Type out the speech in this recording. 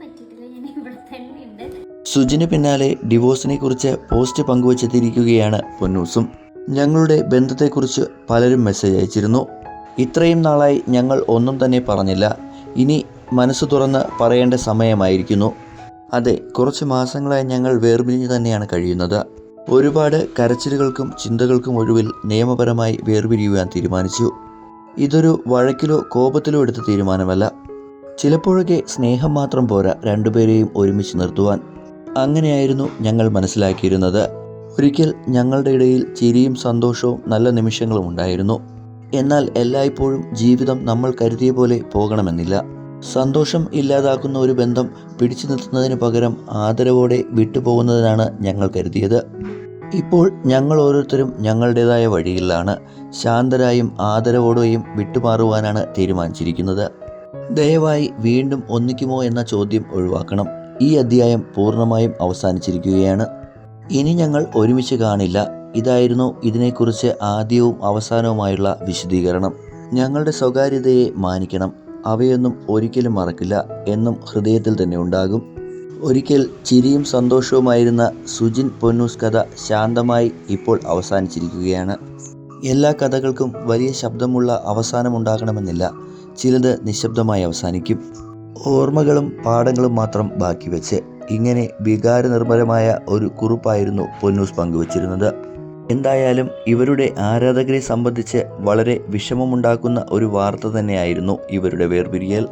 പറ്റിയിട്ടില്ല. ഞാൻ ഉണ്ട് സുജിന് പിന്നാലെ ഡിവോഴ്സിനെ കുറിച്ച് പോസ്റ്റ് പങ്കുവച്ചെത്തിയിരിക്കുകയാണ് പൊന്നൂസും. ഞങ്ങളുടെ ബന്ധത്തെക്കുറിച്ച് പലരും മെസ്സേജ് അയച്ചിരുന്നു. ഇത്രയും നാളായി ഞങ്ങൾ ഒന്നും തന്നെ പറഞ്ഞില്ല. ഇനി മനസ്സ് തുറന്ന് പറയേണ്ട സമയമായിരിക്കുന്നു. അതെ കുറച്ച് മാസങ്ങളായി ഞങ്ങൾ വേർപിരിഞ്ഞു തന്നെയാണ് കഴിയുന്നത്. ഒരുപാട് കരച്ചിലുകൾക്കും ചിന്തകൾക്കും ഒടുവിൽ നിയമപരമായി വേർപിരിയുവാൻ തീരുമാനിച്ചു. ഇതൊരു വഴക്കിലോ കോപത്തിലോ എടുത്ത തീരുമാനമല്ല. ചിലപ്പോഴൊക്കെ സ്നേഹം മാത്രം പോരാ രണ്ടുപേരെയും ഒരുമിച്ച് നിർത്തുവാൻ. അങ്ങനെയായിരുന്നു ഞങ്ങൾ മനസ്സിലാക്കിയിരുന്നത്. ഒരിക്കൽ ഞങ്ങളുടെ ഇടയിൽ ചിരിയും സന്തോഷവും നല്ല നിമിഷങ്ങളും ഉണ്ടായിരുന്നു. എന്നാൽ എല്ലായ്പ്പോഴും ജീവിതം നമ്മൾ കരുതിയ പോലെ പോകണമെന്നില്ല. സന്തോഷം ഇല്ലാതാക്കുന്ന ഒരു ബന്ധം പിടിച്ചു നിർത്തുന്നതിന് പകരം ആദരവോടെ വിട്ടുപോകുന്നതിനാണ് ഞങ്ങൾ കരുതിയത്. ഇപ്പോൾ ഞങ്ങൾ ഓരോരുത്തരും ഞങ്ങളുടേതായ വഴിയിലാണ്. ശാന്തരായും ആദരവോടെയും വിട്ടുമാറുവാനാണ് തീരുമാനിച്ചിരിക്കുന്നത്. ദയവായി വീണ്ടും ഒന്നിക്കുമോ എന്ന ചോദ്യം ഒഴിവാക്കണം. ഈ അധ്യായം പൂർണമായും അവസാനിച്ചിരിക്കുകയാണ്. ഇനി ഞങ്ങൾ ഒരുമിച്ച് കാണില്ല. ഇതായിരുന്നു ഇതിനെക്കുറിച്ച് ആദ്യവും അവസാനവുമായുള്ള വിശദീകരണം. ഞങ്ങളുടെ സ്വകാര്യതയെ മാനിക്കണം. അവയൊന്നും ഒരിക്കലും മറക്കില്ല എന്നും ഹൃദയത്തിൽ തന്നെ ഉണ്ടാകും. ഒരിക്കൽ ചിരിയും സന്തോഷവുമായിരുന്ന സുജിൻ പൊന്നൂസ് കഥ ശാന്തമായി ഇപ്പോൾ അവസാനിച്ചിരിക്കുകയാണ്. എല്ലാ കഥകൾക്കും വലിയ ശബ്ദമുള്ള അവസാനമുണ്ടാകണമെന്നില്ല ചിലത് നിശബ്ദമായി അവസാനിക്കും. ഓർമ്മകളും പാഠങ്ങളും മാത്രം ബാക്കി വെച്ച് ഇങ്ങനെ വികാരനിർഭരമായ ഒരു കുറിപ്പായിരുന്നു പൊന്നൂസ് പങ്കുവച്ചിരുന്നത്. എന്തായാലും ഇവരുടെ ആരാധകരെ സംബന്ധിച്ച് വളരെ വിഷമമുണ്ടാക്കുന്ന ഒരു വാർത്ത തന്നെയായിരുന്നു ഇവരുടെ വേർപിരിയൽ.